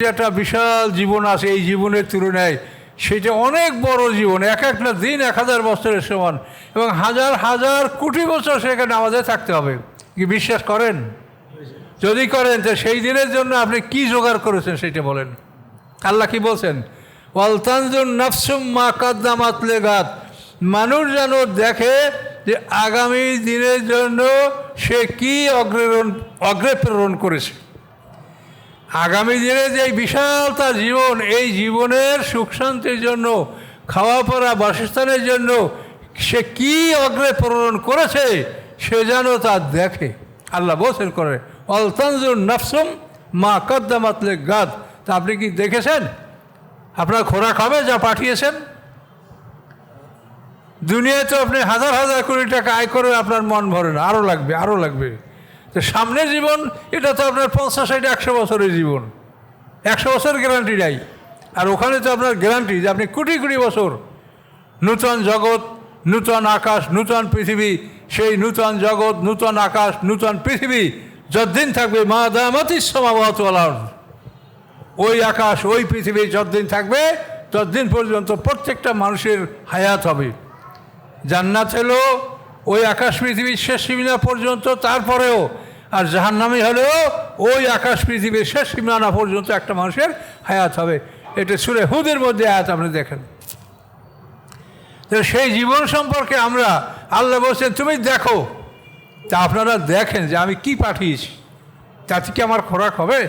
একটা বিশাল জীবন আছে, এই জীবনের তুলনায়। সেটা অনেক বড় জীবন, এক একটা দিন এক হাজার বছরের সমান। এবং হাজার হাজার কোটি বছর সেখানে আমাদের থাকতে হবে। কি বিশ্বাস করেন? যদি করেন, তো সেই দিনের জন্য আপনি কি জোগাড় করেছেন সেটা বলেন। আল্লাহ কি বলছেন? ওয়ালতানজুন নাফসুম মা কাদ্দামাতলে গাত মানুষ যেন দেখে যে আগামী দিনের জন্য সে কি অগ্রেরণ অগ্রে প্রেরণ করেছে। আগামী দিনে যে বিশাল তার জীবন, এই জীবনের সুখ শান্তির জন্য, খাওয়া পড়া, বাসস্থানের জন্য সে কি অগ্রে প্রেরণ করেছে, সে যেন তা দেখে। আল্লাহ বলছেন করে অলতানজুর নাফসুম মা কদ্দামাতলে গাদ। তা আপনি কি দেখেছেন? আপনার খোরাক হবে যা পাঠিয়েছেন? দুনিয়ায় তো আপনি হাজার হাজার কোটি টাকা আয় করে আপনার মন ভরে না। আরও লাগবে আরও লাগবে। তো সামনের জীবন, এটা তো আপনার পঞ্চাশ ষাট, একশো বছরের জীবন। একশো বছর গ্যারান্টি নাই। আর ওখানে তো আপনার গ্যারান্টি যে আপনি কোটি কোটি বছর নূতন জগৎ, নূতন আকাশ, নূতন পৃথিবী, সেই নূতন জগৎ, নূতন আকাশ, নূতন পৃথিবী যতদিন থাকবে, মা দামাতি সমাবত ওই আকাশ, ওই পৃথিবী যতদিন থাকবে, ততদিন পর্যন্ত প্রত্যেকটা মানুষের হায়াত হবে। জান্নাত হলো ওই আকাশ পৃথিবীর শেষ সীমানা পর্যন্ত, তারপরেও, আর জাহান্নামি হলেও ওই আকাশ পৃথিবীর শেষ সীমানা পর্যন্ত একটা মানুষের হায়াত হবে। এটা সুরে হুদের মধ্যে আয়াত আপনি দেখেন। তো সেই জীবন সম্পর্কে আমরা, আল্লাহ বলছেন, তুমি দেখো। তা আপনারা দেখেন যে আমি কি পাঠিয়েছি। তাতে কি আমার খোরাক হবে?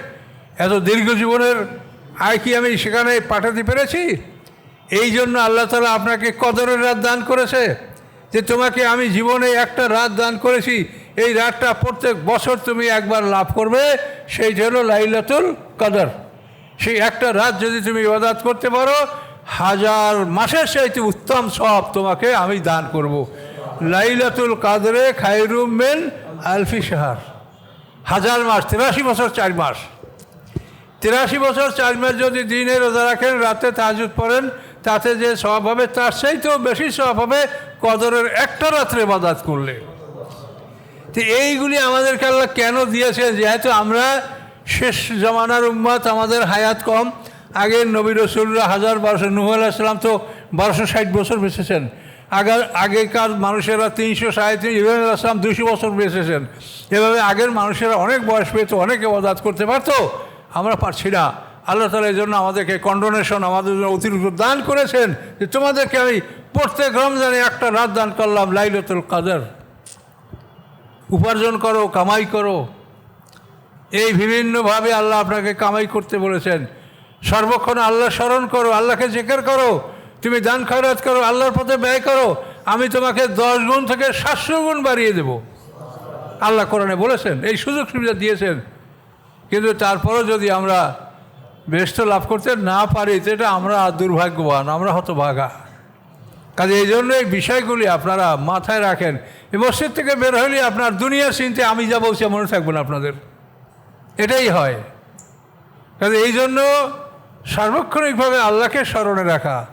এত দীর্ঘ জীবনের আয় কি আমি সেখানে পাঠাতে পেরেছি? এই জন্য আল্লাহ তালা আপনাকে কদরের রাত দান করেছে। যে তোমাকে আমি জীবনে একটা রাত দান করেছি, এই রাতটা প্রত্যেক বছর তুমি একবার লাভ করবে, সেই হলো লাইলাতুল কদর। সেই একটা রাত যদি তুমি ইবাদাত করতে পারো, হাজার মাসের চাইতে উত্তম সব তোমাকে আমি দান করব। লাইলাতুল কাদরে খাইরুম মেন আলফি সাহার হাজার মাস, তিরাশি বছর চার মাস। তিরাশি বছর চার মাস যদি দিনে রোজা রাখেন, রাতে তাজুদ পড়েন, তাতে যে সব হবে, তার চাইতেও বেশি সব হবে কদরের একটা রাত্রে বাদাত করলে। তো এইগুলি আমাদেরকে আল্লাহ কেন দিয়েছেন? যেহেতু আমরা শেষ জমানার উম্মাত, আমাদের হায়াত কম। আগের নবী রসুল্লাহ হাজার বারোশো নুহ আলাহিসাল্লাম তো বারোশো ষাট বছর বেঁচেছেন। আগের আগেকার মানুষেরা তিনশো সাড়ে তিন ইব্রাহিম আসলাম দুশো বছর বেঁচেছেন। এভাবে আগের মানুষেরা অনেক বয়স পেত অনেকে অদাত করতে পারতো। আমরা পারছি না। আল্লাহ তালা এই জন্য আমাদেরকে কন্ডোনেশন আমাদের জন্য অতিরিক্ত দান করেছেন। যে তোমাদেরকে আমি প্রত্যেক রমজানে একটা রাত দান করলাম, লাইলতুল কাদের। উপার্জন করো, কামাই করো। এই বিভিন্নভাবে আল্লাহ আপনাকে কামাই করতে বলেছেন। সর্বক্ষণ আল্লাহ স্মরণ করো, আল্লাহকে জেকের করো। তুমি দান খয়রাত করো, আল্লাহর পথে ব্যয় করো। আমি তোমাকে দশ গুণ থেকে সাতশো গুণ বাড়িয়ে দেব। আল্লাহ কোরআনে বলেছেন, এই সুযোগ সুবিধা দিয়েছেন। কিন্তু তারপরেও যদি আমরা ব্যস্ত লাভ করতে না পারি, তো এটা আমরা দুর্ভাগ্যবান, আমরা হতভাগা। কাজে এই জন্য এই বিষয়গুলি আপনারা মাথায় রাখেন। এই মসজিদ থেকে বের হলে আপনার দুনিয়ার চিনতে আমি যা বলছি মনে থাকবেন আপনাদের। এটাই হয়। কাজে এই জন্য সার্বক্ষণিকভাবে আল্লাহকে স্মরণে রাখা,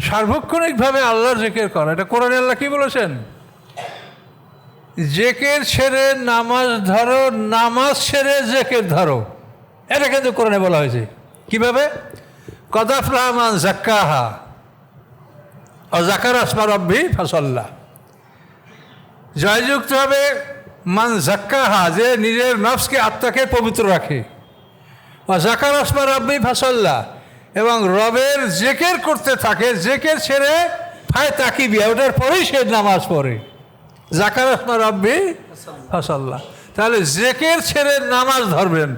সার্বক্ষণিকভাবে আল্লাহর জেকের করা। এটা কোরআনে আল্লাহ কী বলেছেন? জেকের ছেড়ে নামাজ ধরো, নামাজ ছেড়ে জেকের ধরো। এটা কিন্তু কোরআনে বলা হয়েছে। কীভাবে? কদাফ রহমান জাক্কাহা। ও জাকার আসমার রব্বি ফাসল্লা। জয়যুক্ত হবে মান জাক্কাহা যে নিজের নফসকে আত্মাকে পবিত্র রাখে। ও জাকার আসমার রব্বি ফাসল্লা, এবং রবের জেকের করতে থাকে, জেকের ছেড়ে ফায় তাকিবিয়া, ওটার পরেই সে নামাজ পড়ে। জাকার আসমার রব্বি ফাসল্লা। তাহলে জেকের ছেড়ে নামাজ ধরবেন।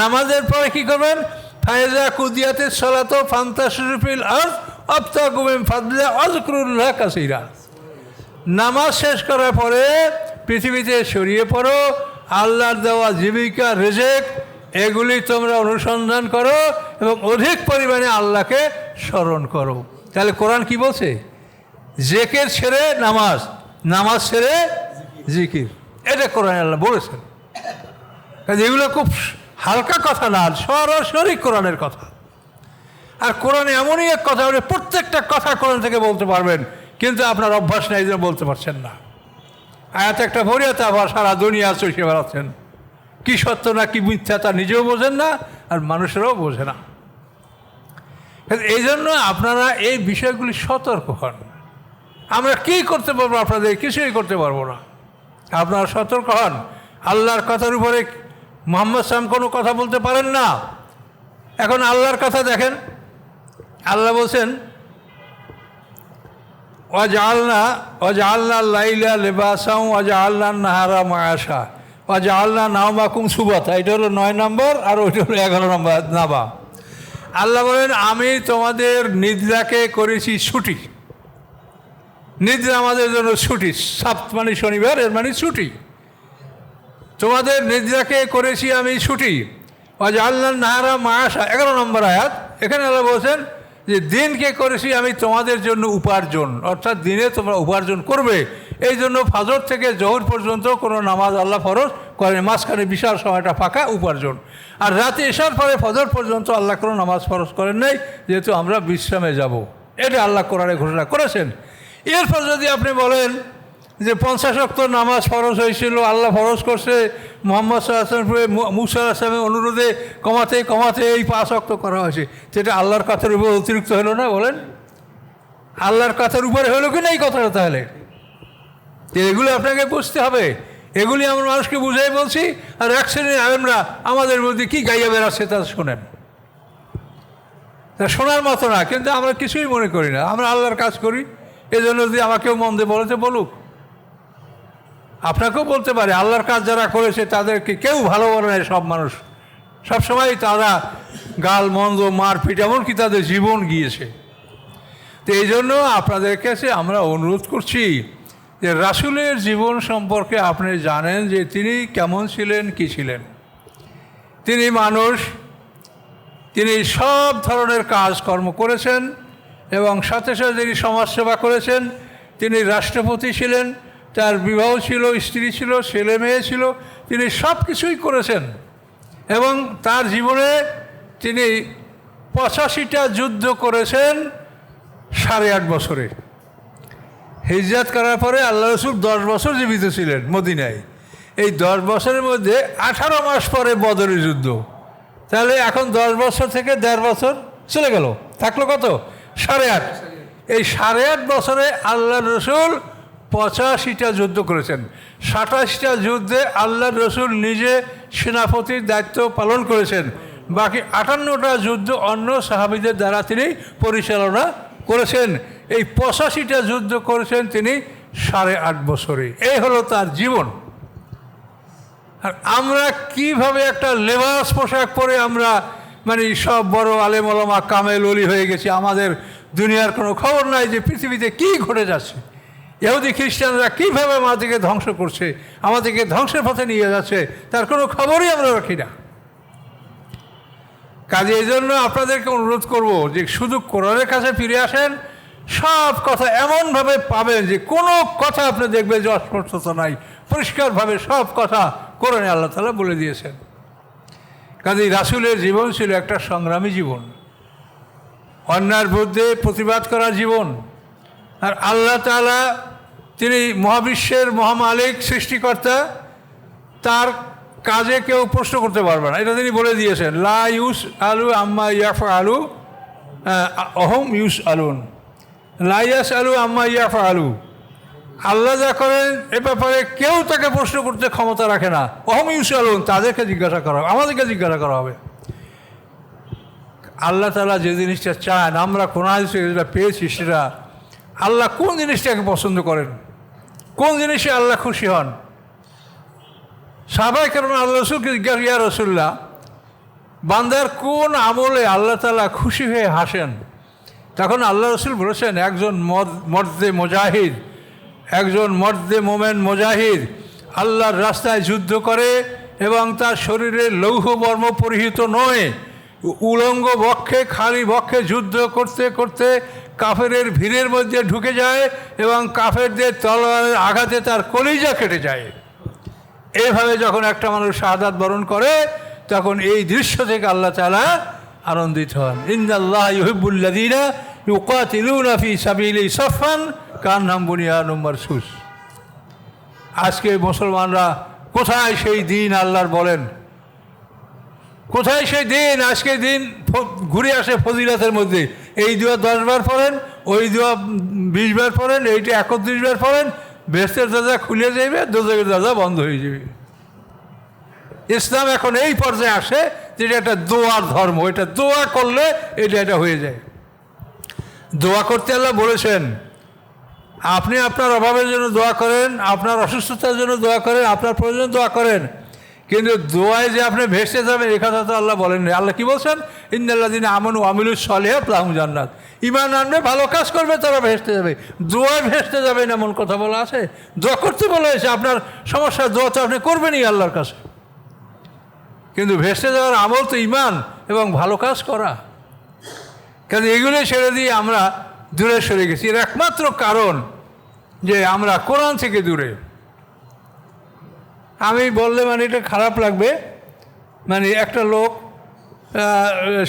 নামাজের পরে কি করবেন? ফায়জা কুদিয়াতে সলাত ফান্তা শরীফিল আর আফতা গুমেম ফাদলা অজকরুল্লাহ কাসিরা। নামাজ শেষ করার পরে পৃথিবীতে ছড়িয়ে পড়ো, আল্লাহর দেওয়া জীবিকা, রেজেক, এগুলি তোমরা অনুসন্ধান করো এবং অধিক পরিমাণে আল্লাহকে স্মরণ করো। তাহলে কোরআন কি বলছে? জেকের ছেড়ে নামাজ নামাজ ছেড়ে জিকির। এটা কোরআন আল্লাহ বলেছেন। এগুলো খুব হালকা কথা না, সরাসরি কোরআনের কথা। আর কোরআনে এমনই এক কথা বলে প্রত্যেকটা কথা কোরআন থেকে বলতে পারবেন, কিন্তু আপনার অভ্যাস নেই যে বলতে পারছেন না। আয়াত একটা ভরিয়াতে আবার সারা দুনিয়া চষে বেড়াচ্ছেন কী সত্য না কি মিথ্যা তা নিজেও বোঝেন না, আর মানুষেরাও বোঝে না। এই জন্য আপনারা এই বিষয়গুলি সতর্ক হন। আমরা কী করতে পারব আপনাদের কিছুই করতে পারব না। আপনারা সতর্ক হন। আল্লাহর কথার উপরে মোহাম্মদ সাম কোনো কথা বলতে পারেন না। এখন আল্লাহর কথা দেখেন। আল্লাহ বলছেন অজালনা অজালনা লাইলা লেবাসাম অজালনা নাহারা মায়াসা অজালনা নাওমাকুম সুবাতা। এটা হলো নয় নম্বর আর ওইটা হলো এগারো নম্বর নাবা আল্লাহ বলেন, আমি তোমাদের নিদ্রাকে করেছি ছুটি। নিদ্রা আমাদের জন্য ছুটি। সাত মানে শনিবার, এর মানে ছুটি। তোমাদের নিদ্রাকে করেছি আমি ছুটি। আল্লাহ নাহারা মায়াসা এগারো নম্বর আয়াত। এখানে আল্লাহ বলছেন যে দিনকে করেছি আমি তোমাদের জন্য উপার্জন। অর্থাৎ দিনে তোমরা উপার্জন করবে। এই জন্য ফাজর থেকে জহর পর্যন্ত কোনো নামাজ আল্লাহ ফরজ করেন। মাঝখানে বিশাল সময়টা ফাঁকা উপার্জন। আর রাতে এসার পরে ফজর পর্যন্ত আল্লাহ কোনো নামাজ ফরজ করেন নাই, যেহেতু আমরা বিশ্রামে যাব। এটা আল্লাহ কোরআনে ঘোষণা করেছেন। এরপর যদি আপনি বলেন যে পঞ্চাশ অক্ত নামাজ ফরজ হয়েছিল, আল্লাহ ফরজ করছে। মোহাম্মদ সাল্লাহামের মুসা আসলামের অনুরোধে কমাতে কমাতে এই পাঁচ অক্ত করা হয়েছে। সেটা আল্লাহর কথার উপর অতিরিক্ত হলো না, বলেন? আল্লাহর কথার উপরে হলো কি না এই কথাটা তাহলে? তো এগুলো আপনাকে বুঝতে হবে। এগুলি আমরা মানুষকে বুঝাই বলছি, আর এক শ্রেণির আমাদের মধ্যে কী গাইয়া বেড়াচ্ছে তা শোনেন। তা শোনার মতো না, কিন্তু আমরা কিছুই মনে করি না। আমরা আল্লাহর কাজ করি, এজন্য যদি আমাকেও মন দিয়ে বলেছে বলুক। আপনাকেও বলতে পারে, আল্লাহর কাজ যারা করেছে তাদেরকে কেউ ভালো বলে না সব মানুষ। সবসময় তারা গাল, মন্দ, মারপিট, এমনকি তাদের জীবন গিয়েছে। তো এই জন্য আপনাদের কাছে আমরা অনুরোধ করছি যে রাসুলের জীবন সম্পর্কে আপনি জানেন যে তিনি কেমন ছিলেন, কি ছিলেন। তিনি মানুষ, তিনি সব ধরনের কাজকর্ম করেছেন এবং সাথে সাথে তিনি সমাজসেবা করেছেন, তিনি রাষ্ট্রপতি ছিলেন তার বিবাহ ছিল, স্ত্রী ছিল, ছেলে মেয়ে ছিল, তিনি সব কিছুই করেছেন। এবং তার জীবনে তিনি পঁচাশিটা যুদ্ধ করেছেন সাড়ে আট বছরে। হিজরাত করার পরে আল্লাহ রসুল দশ বছর জীবিত ছিলেন মদিনায়। এই দশ বছরের মধ্যে আঠারো মাস পরে বদরের যুদ্ধ। তাহলে এখন দশ বছর থেকে দেড় বছর চলে গেল। থাকল কত? সাড়ে আট। এই সাড়ে আট বছরে আল্লাহ রসুল পঁচাশিটা যুদ্ধ করেছেন। সাতাশিটা যুদ্ধে আল্লাহ রসুল নিজে সেনাপতির দায়িত্ব পালন করেছেন। বাকি আটান্নটা যুদ্ধ অন্য সাহাবিদের দ্বারা তিনি পরিচালনা করেছেন। এই পঁচাশিটা যুদ্ধ করেছেন তিনি সাড়ে আট বছরে। এই হলো তার জীবন। আর আমরা কীভাবে একটা লেবাস পোশাক পরে আমরা মানে সব বড় আলেমলমা কামেল অলি হয়ে গেছি, আমাদের দুনিয়ার কোনো খবর নাই যে পৃথিবীতে কি ঘটে যাচ্ছে। ইহুদি খ্রিস্টানরা কীভাবে আমাদেরকে ধ্বংস করছে, আমাদেরকে ধ্বংসের পথে নিয়ে যাচ্ছে, তার কোনো খবরই আমরা রাখি না। কাজে এই জন্য আপনাদেরকে অনুরোধ করব যে শুধু কোরআনের কাছে ফিরে আসেন, সব কথা এমনভাবে পাবেন যে কোনো কথা আপনি দেখবেন যে অস্পষ্টতা নাই। পরিষ্কারভাবে সব কথা কোরআনে আল্লাহ তালা বলে দিয়েছেন। কাজেই রাসুলের জীবন ছিল একটা সংগ্রামী জীবন। অন্যায়ের বিরুদ্ধে প্রতিবাদ করা জীবন। আর আল্লাহ তালা তিনি মহাবিশ্বের মহামালিক, সৃষ্টিকর্তা, তার কাজে কেউ প্রশ্ন করতে পারবে না। এটা তিনি বলে দিয়েছেন, লা ইউস আলু আম্মা ইয়াফা আলু অহম ইউস আলুন লাইয়াস আলু আম্মা ইয়াফা আলু আল্লাহ যা করেন, এ ব্যাপারে কেউ তাকে প্রশ্ন করতে ক্ষমতা রাখে না। অহম ইউস আলুন তাদেরকে জিজ্ঞাসা করা হবে, আমাদেরকে জিজ্ঞাসা করা হবে। আল্লাহ তালা যে জিনিসটা চান আমরা কোন যেটা পেয়েছি, সেটা আল্লাহ কোন জিনিসটাকে পছন্দ করেন? কোন জিনিসে আল্লাহ খুশি হন? সাবাই কারণ আল্লাহ রসুলকে জিজ্ঞাসা ইয়া রসুল্লাহ বান্দার কোন আমলে আল্লাহ তালা খুশি হয়ে হাসেন? তখন আল্লাহ রসুল বলেছেন, একজন মদ, মর্দে মোজাহিদ, একজন মর্দে মোমেন মোজাহিদ আল্লাহর রাস্তায় যুদ্ধ করে এবং তার শরীরে লৌহ বর্ম পরিহিত নয়, উলঙ্গ বক্ষে, খালি বক্ষে যুদ্ধ করতে করতে কাফেরের ভিড়ের মধ্যে ঢুকে যায় এবং কাফেরদের তলোয়ারের আঘাতে তার কলিজা কেটে যায়। এইভাবে যখন একটা মানুষ শাহাদাত বরণ করে, তখন এই দৃশ্য থেকে আল্লাহ তালা আনন্দিত হন। ইন্দাল্লাহ ইহিবুল্লাদিনা ইউকাতিলুনা ফি সাবিলি সফান কার নাম বুনিয়া নম্বর সুস। আজকে মুসলমানরা কোথায় সেই দিন আল্লাহর বলেন? কোথায় সেই দিন? আজকে দিন ঘুরে আসে ফজিলাতের মধ্যে। এই দুয়া দশ বার পড়েন, ওই দুয়া বিশ বার পড়েন, এইটা একত্রিশ বার পড়েন, বেস্তের দাদা খুলে যাবে দোজকের দাদা বন্ধ হয়ে যাবে। ইসলাম এখন এই পর্যায়ে আসে যেটা একটা দোয়ার ধর্ম, এটা দোয়া করলে এটা এটা হয়ে যায়। দোয়া করতে আল্লাহ বলেছেন, আপনি আপনার অভাবের জন্য দোয়া করেন, আপনার অসুস্থতার জন্য দোয়া করেন, আপনার প্রয়োজন দোয়া করেন। কিন্তু দোয়ায় যে আপনি ভেসে যাবেন, এ কথা তো আল্লাহ বলেননি। আল্লাহ কি বলছেন? ইন্দাল্লা দিন আমন আমিলুস সলেহ প্লাহম জান্নাত। ইমান আনবে, ভালো কাজ করবে, তারা ভেসতে যাবে। দোয়ায় ভেসতে যাবেন এমন কথা বলা আছে? দোয়া করতে বলা হয়েছে, আপনার সমস্যা দোয়া তো আপনি করবেনই আল্লাহর কাছে। কিন্তু ভেসতে যাওয়ার আমল তো ইমান এবং ভালো কাজ করা। কারণ এগুলো ছেড়ে দিয়ে আমরা দূরে সরে গেছি। এর একমাত্র কারণ যে আমরা কোরআন থেকে দূরে। আমি বললে মানে এটা খারাপ লাগবে। মানে একটা লোক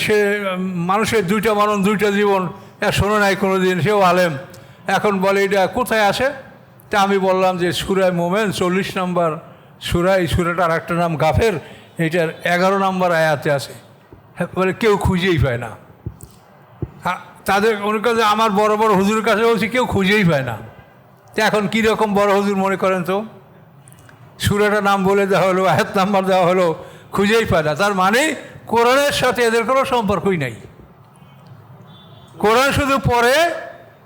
সে মানুষের দুইটা মরণ দুইটা জীবন শোনো নাই কোনো দিন সেও আলেম। এখন বলে এটা কোথায় আসে? তা আমি বললাম যে সুরায় মোমেন চল্লিশ নম্বর সুরা এই সুরাটার একটা নাম গাফের এটার এগারো নম্বর আয়াতে আছে। হ্যাঁ, বলে কেউ খুঁজেই পায় না। তাদের করে যে আমার বড় বড় হুজুরের কাছে বলছি কেউ খুঁজেই পায় না। তো এখন কীরকম বড় হুজুর মনে করেন তো? সুরাটা নাম বলে দেওয়া হলো, আয়াত নাম্বার দেওয়া হলো, খুঁজেই পায় না। তার মানে কোরআনের সাথে এদের কোনো সম্পর্কই নাই। কোরআন শুধু পড়ে,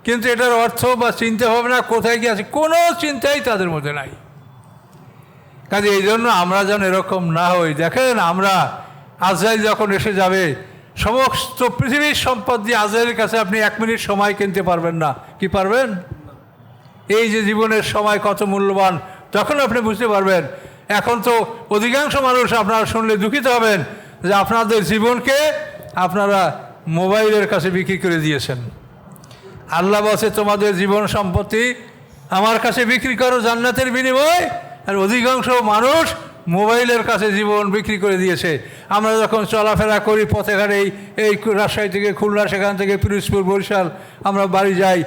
কিন্তু এটার অর্থ বা চিন্তা ভাবনা কোথায় গিয়ে আছে, কোনো চিন্তাই তাদের মধ্যে নাই। কাজে এই জন্য আমরা যেন এরকম না হই। দেখেন আমরা আজরাইল যখন এসে যাবে, সমস্ত পৃথিবীর সম্পদ দিয়ে আজরাইলের কাছে আপনি এক মিনিট সময় কিনতে পারবেন না। কি পারবেন? এই যে জীবনের সময় কত মূল্যবান তখন আপনি বুঝতে পারবেন। এখন তো অধিকাংশ মানুষ আপনারা শুনলে দুঃখিত হবেন যে আপনাদের জীবনকে আপনারা মোবাইলের কাছে বিক্রি করে দিয়েছেন। আল্লাহ বসে তোমাদের জীবন সম্পত্তি আমার কাছে বিক্রি করো জান্নাতের বিনিময়। আর অধিকাংশ মানুষ মোবাইলের কাছে জীবন বিক্রি করে দিয়েছে। আমরা যখন চলাফেরা করি, পথে ঘাটে এই রাজশাহী থেকে খুলনা, সেখান থেকে পিরোজপুর, বরিশাল, আমরা বাড়ি যাই।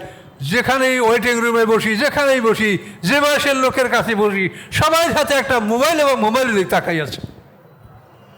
যেখানেই ওয়েটিং রুমে বসি, যেখানেই বসি, যে বয়সের লোকের কাছে বসি, সবাই সাথে একটা মোবাইল এবং মোবাইল দিক তাকাই আছে